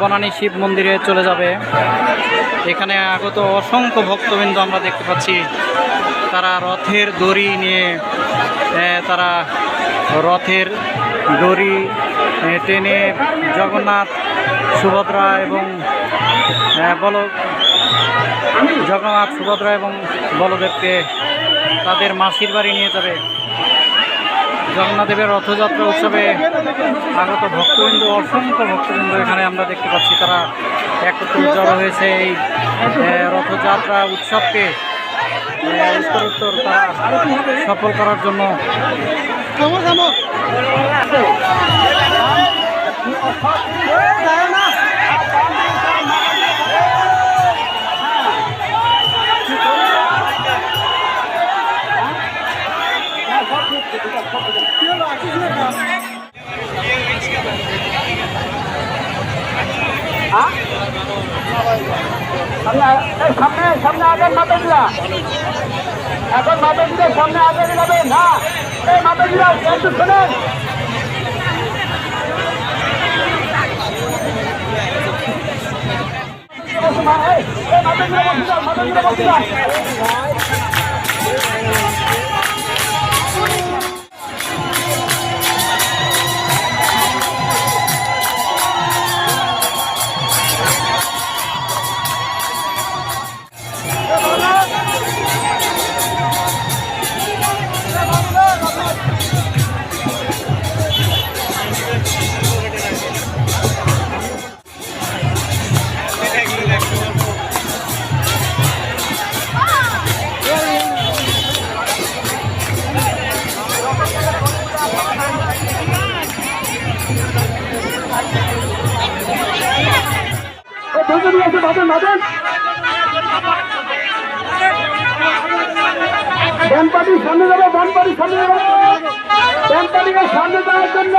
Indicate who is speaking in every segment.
Speaker 1: বনানী শিব মন্দিরে চলে যাবে। এখানে আগত অসংখ্য ভক্তবৃন্দ আমরা দেখতে পাচ্ছি। তারা রথের দড়ি নিয়ে তারা রথের দড়ি টেনে জগন্নাথ, সুভদ্রা এবং বল, জগন্নাথ, সুভদ্রা এবং বলদেবকে তাদের মাসির বাড়ি নিয়ে যাবে। জগন্নাথদেবের রথযাত্রা উৎসবে আগত ভক্তবৃন্দ, অসংখ্য ভক্তবৃন্দ এখানে আমরা দেখতে পাচ্ছি। তারা একত্র জড়ো হয়েছে এই রথযাত্রা উৎসবকে। উত্তর উত্তরোত্তর তারা সফল করার জন্য
Speaker 2: সামনে সামনে আগের মাতাজিরা এখন মাতাজিদের সামনে আগে যাবে না, এই মাতাজিরা একটু শোনেন মাতাজিরা মাতাজিরা মাতাজিরা সামনে সামনে সামনে যাওয়ার জন্য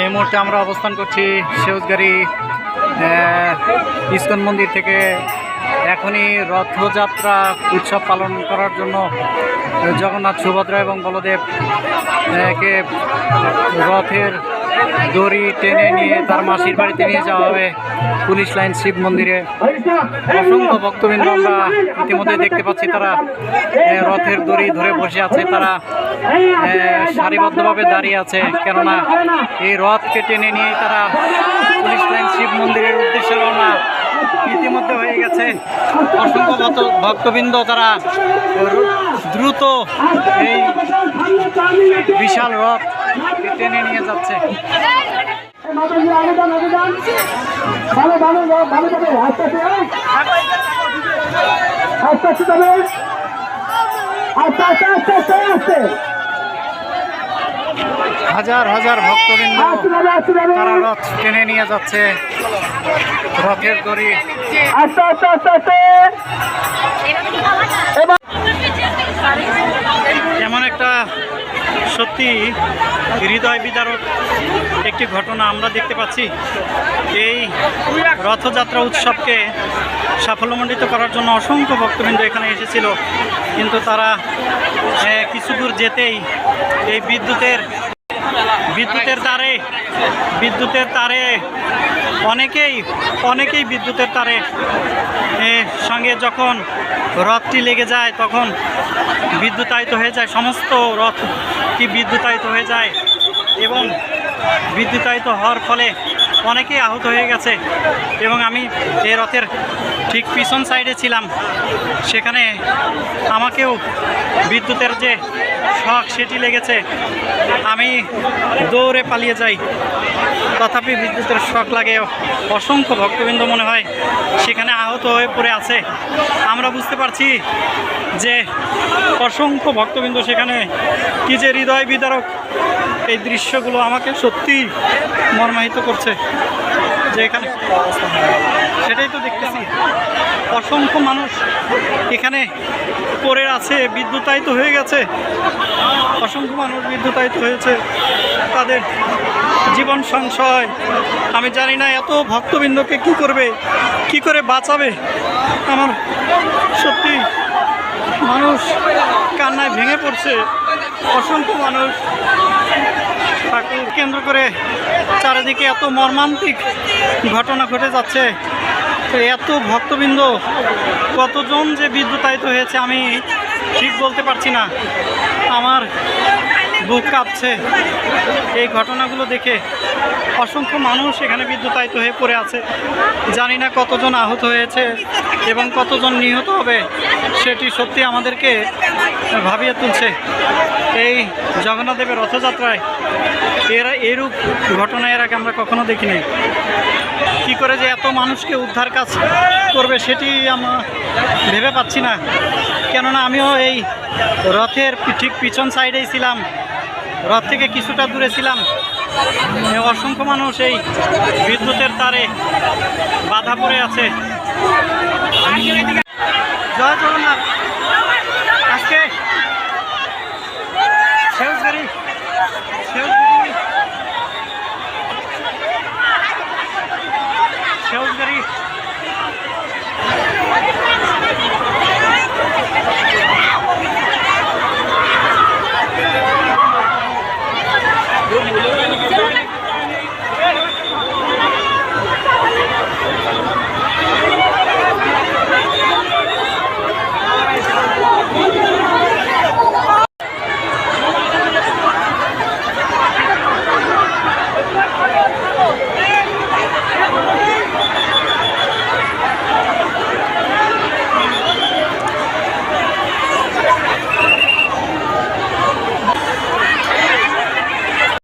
Speaker 2: এই
Speaker 1: মুহূর্তে আমরা অবস্থান করছি সেউজগাড়ি ইস্কন মন্দির থেকে এখনই রথযাত্রা উৎসব পালন করার জন্য জগন্নাথ সুভদ্রা এবং বলদেব কে রথের দড়ি টেনে নিয়ে তার মাসির বাড়িতে নিয়ে যাওয়া হবে পুলিশ লাইন শিব মন্দিরে। অসংখ্য ভক্তবৃন্দ আমরা ইতিমধ্যে দেখতে পাচ্ছি তারা রথের দড়ি ধরে বসে আছে, তারা সারিবদ্ধভাবে দাঁড়িয়ে আছে। কেননা এই রথকে টেনে নিয়ে তারা পুলিশ লাইন শিব মন্দিরের উদ্দেশ্যে রওনা। ইতিমধ্যে হয়ে গেছে। অসংখ্য ভক্ত- ভক্তবৃন্দ তারা দ্রুত এই বিশাল রথ টেনে নিয়ে যাচ্ছে।
Speaker 2: ভালো আস্তে আস্তে আস্তে আস্তে আস্তে আস্তে আস্তে আস্তে।
Speaker 1: হাজার হাজার ভক্তবৃন্দ তারা রথ টেনে নিয়ে যাচ্ছে। রথের দড়ি।
Speaker 2: আস্তে আস্তে আস্তে আস্তে।
Speaker 1: এমন একটা সত্যি হৃদয় বিদারক একটি ঘটনা আমরা দেখতে পাচ্ছি। এই রথযাত্রা উৎসবকে সাফল্যমণ্ডিত করার জন্য অসংখ্য ভক্তবৃন্দ এখানে এসেছিল। কিন্তু তারা কিছু দূর যেতেই এই বিদ্যুতের বিদ্যুতের তারে বিদ্যুতের তারে, অনেকেই অনেকেই বিদ্যুতের তারে সঙ্গে যখন রথটি লেগে যায় তখন বিদ্যুতায়িত হয়ে যায়, সমস্ত রথটি বিদ্যুতায়িত হয়ে যায় এবং বিদ্যুতায়িত হওয়ার ফলে অনেকেই আহত হয়ে গেছে এবং আমি এই রথের ঠিক পিছন সাইডে ছিলাম। সেখানে আমাকেও বিদ্যুতের যে শখ সেটি লেগেছে। আমি দৌড়ে পালিয়ে যাই। তথাপি বিদ্যুতের শখ লাগে। অসংখ্য ভক্তবৃন্দ মনে হয় সেখানে আহত হয়ে পড়ে আছে। আমরা বুঝতে পারছি যে অসংখ্য ভক্তবৃন্দ সেখানে কি যে হৃদয় বিদারক এই দৃশ্যগুলো আমাকে সত্যি মর্মাহিত করছে। যে এখানে সেটাই তো দেখতেছি। অসংখ্য মানুষ এখানে পড়ে আছে, বিদ্যুতায়িত হয়ে গেছে। অসংখ্য মানুষ বিদ্যুতায়িত হয়েছে। তাদের জীবন সংশয়, আমি জানি না এত ভক্তবৃন্দকে কি করবে, কি করে বাঁচাবে। আমার সত্যি মানুষ কান্নায় ভেঙে পড়ছে। অসংখ্য মানুষ ঠাকুর কেন্দ্র করে চারিদিকে এত মর্মান্তিক ঘটনা ঘটে যাচ্ছে। এত ভক্তবৃন্দ, কতজন যে বিদ্যুতায়িত হয়েছে আমি ঠিক বলতে পারছি না। আমার বুক কাঁপছে। এই ঘটনাগুলো দেখে অসংখ্য মানুষ এখানে বিদ্যুতায়িত হয়ে পড়ে আছে। জানি না কতজন আহত হয়েছে এবং কতজন নিহত হবে, সেটি সত্যি আমাদেরকে ভাবিয়ে তুলছে। এই জগন্নাথদেবের রথযাত্রায় এরা এরূপ ঘটনা এর আগে আমরা কখনো দেখিনি। কি করে যে এত মানুষকে উদ্ধার কাজ করবে সেটি আমরা ভেবে পাচ্ছি না। কেননা আমিও এই রথের ঠিক পিছন সাইডেই ছিলাম। রথ থেকে কিছুটা দূরে ছিলাম। অসংখ্য মানুষ এই বিদ্যুতের তারে বাধা পড়ে আছে। জয় জগন্নাথ।